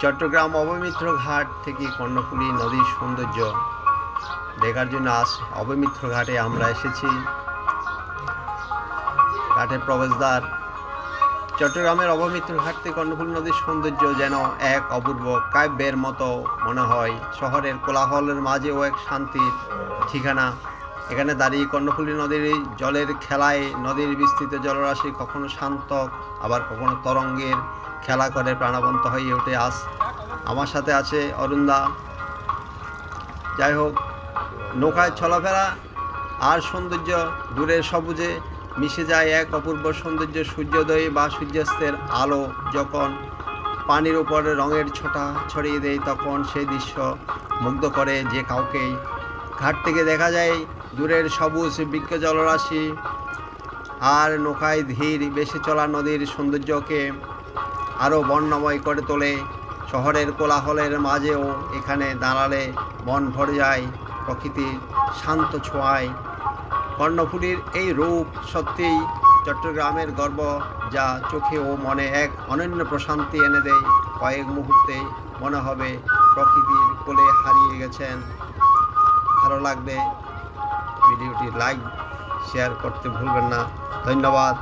চট্টগ্রাম অবমিত্র ঘাট থেকে কর্ণফুলী নদীর সৌন্দর্য দেখার জন্য আজ অবমিত্র ঘাটে আমরা এসেছি। ঘাটের প্রবেশদ্বার, চট্টগ্রামের অবমিত্র ঘাট থেকে কর্ণফুলী নদীর সৌন্দর্য যেন এক অপূর্ব কাব্যের মতো মনে হয়। শহরের কোলাহলের মাঝেও এক শান্তির ঠিকানা। এখানে দাঁড়িয়ে কর্ণফুলী নদীর জলের খেলায় নদীর বিস্তৃত জলরাশি কখনো শান্ত, আবার কখনো তরঙ্গের খেলা করে প্রাণবন্ত হয়ে ওঠে আস আমার সাথে আছে অরুণদা। যাই হোক, নৌকায় চলাফেরা আর সৌন্দর্য দূরের সবুজে মিশে যায় এক অপূর্ব সৌন্দর্য সূর্যোদয় বা সূর্যাস্তের আলো যখন পানির উপরে রঙের ছোটা ছড়িয়ে দেয়, তখন সেই দৃশ্য মুগ্ধ করে যে কাউকেই। ঘাট থেকে দেখা যায় দূরের সবুজ বৃক্ষ জলরাশি, আর নৌকায় ধীর বেশি চলা নদীর সৌন্দর্যকে আরও বর্ণময় করে তোলে। শহরের কোলাহলের মাঝেও এখানে দাঁড়ালে মন ভরে যায়, প্রকৃতির শান্ত ছোঁয়ায়। কর্ণফুলীর এই রূপ সত্যিই চট্টগ্রামের গর্ব, যা চোখে ও মনে এক অনন্য প্রশান্তি এনে দেয়। কয়েক মুহূর্তে মনে হবে প্রকৃতির কোলে হারিয়ে গেছেন। ভালো লাগলে ভিডিওটি লাইক শেয়ার করতে ভুলবেন না ধন্যবাদ